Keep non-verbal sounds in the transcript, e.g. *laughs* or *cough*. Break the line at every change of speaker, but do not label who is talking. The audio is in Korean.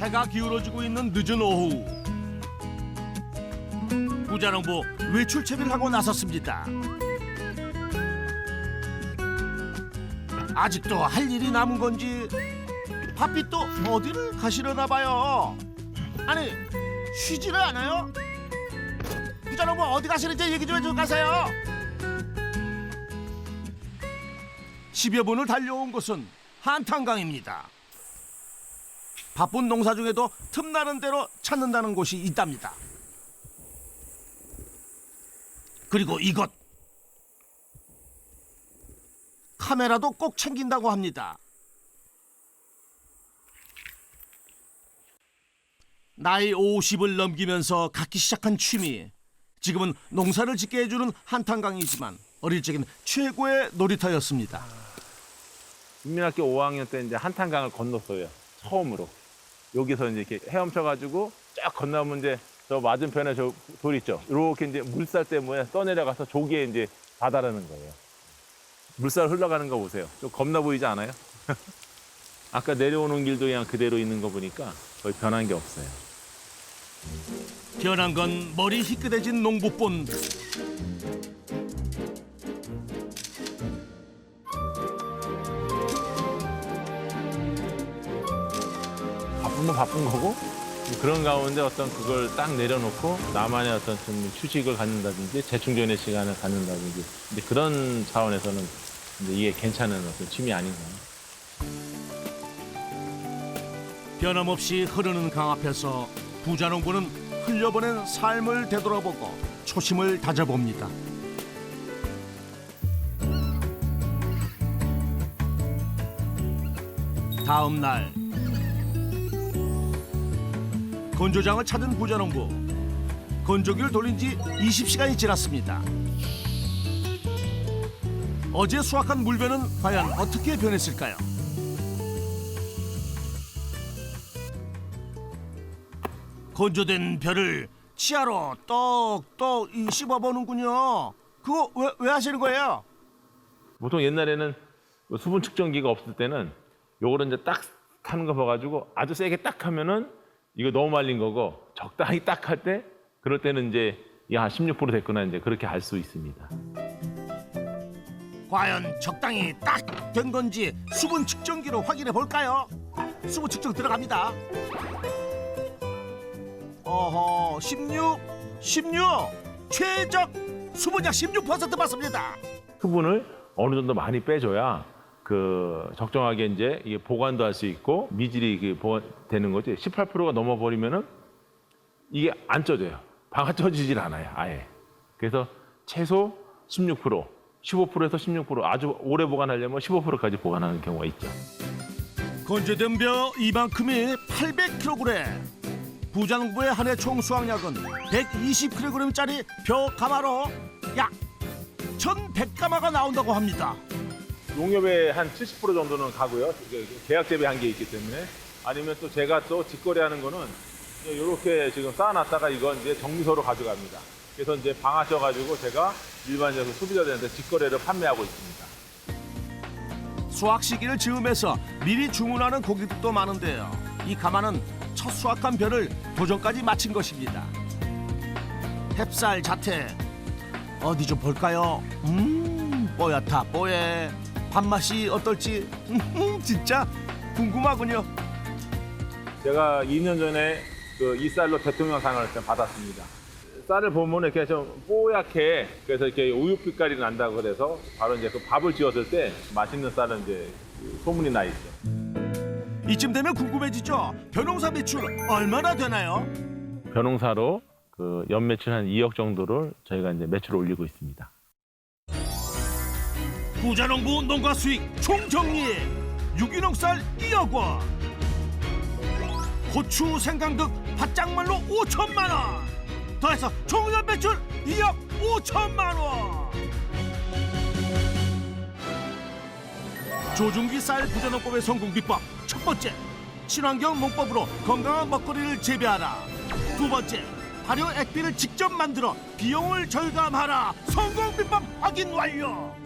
해가 기울어지고 있는 늦은 오후 부자농부 외출 채비를 하고 나섰습니다. 아직도 할 일이 남은 건지 바삐 또 어디를 가시려나 봐요. 아니 쉬지를 않아요? 부자농부 어디 가시는지 얘기 좀 해주고 가세요. 10여 분을 달려온 곳은 한탄강입니다. 바쁜 농사 중에도 틈나는 대로 찾는다는 곳이 있답니다. 그리고 이것 카메라도 꼭 챙긴다고 합니다. 나이 50을 넘기면서 갖기 시작한 취미. 지금은 농사를 짓게 해주는 한탄강이지만 어릴 적엔 최고의 놀이터였습니다.
국민학교 5학년 때 이제 한탄강을 건넜어요. 처음으로. 여기서 이제 이렇게 헤엄쳐 가지고 쫙 건너면 이제 저 맞은편에 저 돌 있죠. 이렇게 이제 물살 때문에 떠내려가서 조기에 이제 바다라는 거예요. 물살 흘러가는 거 보세요. 좀 겁나 보이지 않아요? *laughs* 아까 내려오는 길도 그냥 그대로 있는 거 보니까 거의 변한 게 없어요.
변한 건 머리 희끗해진 농부뿐
바쁘면 바쁜 거고 그런 가운데 어떤 그걸 딱 내려놓고 나만의 어떤 좀 휴식을 갖는다든지 재충전의 시간을 갖는다든지 이제 그런 차원에서는 이제 이게 괜찮은 어떤 취미 아닌가.
변함없이 흐르는 강 앞에서 부자 농부는 흘려보낸 삶을 되돌아보고 초심을 다져봅니다. 다음 날 건조장을 찾은 부자농부 건조기를 돌린 지 20시간이 지났습니다. 어제 수확한 물배는 과연 어떻게 변했을까요? 건조된 벼를 치아로 떡떡 이 씹어보는군요. 그거 왜, 왜 하시는 거예요?
보통 옛날에는 수분 측정기가 없을 때는 요거를 이제 딱 하는 거 봐가지고 아주 세게 딱 하면은 이거 너무 말린 거고 적당히 딱 할 때 그럴 때는 이제 야 16% 됐구나 이제 그렇게 알 수 있습니다.
과연 적당히 딱 된 건지 수분 측정기로 확인해 볼까요? 수분 측정 들어갑니다. 어허, 16, 16, 최적 수분 약16% 맞습니다.
수분을 어느 정도 많이 빼줘야 그 적정하게 이제 보관도 할 수 있고 미질이 이게 보관 되는 거지. 18%가 넘어 버리면은 이게 안 쪄져요. 방아 *laughs* 쪄지질 않아요. 아예. 그래서 최소 16%, 15%에서 16% 아주 오래 보관하려면 15%까지 보관하는 경우가 있죠.
건조된 벼 이만큼이 800kg. 부장부의 한 해 총 수확량은 120kg짜리 벼 가마로 약 1,100가마가 나온다고 합니다.
농협에 한 70% 정도는 가고요. 계약 재배 한 게 있기 때문에 아니면 또 제가 또 직거래하는 거는 이렇게 지금 쌓아놨다가 이건 이제 정미소로 가져갑니다. 그래서 이제 방아셔가지고 제가 일반적으로 소비자들한테 직거래를 판매하고 있습니다.
수확 시기를 즈음해서 미리 주문하는 고객들도 많은데요. 이 가마는 첫 수확한 벼를 도전까지 마친 것입니다. 햅쌀 자태 어디 좀 볼까요? 음 뽀얗다 뽀해 밥맛이 어떨지 음, 진짜 궁금하군요.
제가 2년 전에 그 이 쌀로 대통령상을 좀 받았습니다. 쌀을 보면 이렇게 좀 뽀얗게 그래서 이렇게 우유 빛깔이 난다고 그래서 바로 이제 그 밥을 지었을 때 맛있는 쌀은 이제 그 소문이 나 있죠.
이쯤 되면 궁금해지죠. 벼농사 매출 얼마나 되나요?
벼농사로 그 연매출 한 2억 정도를 저희가 이제 매출을 올리고 있습니다.
부자농부 농가 수익 총정리 유기농 쌀 2억 원. 고추 생강 등 밭장말로 5천만 원. 더해서 총연 매출 2억 5천만 원. 조중기 쌀 부자농법의 성공 비법. 첫 번째 친환경 농법으로 건강한 먹거리를 재배하라. 두 번째 발효 액비를 직접 만들어 비용을 절감하라. 성공 비법 확인 완료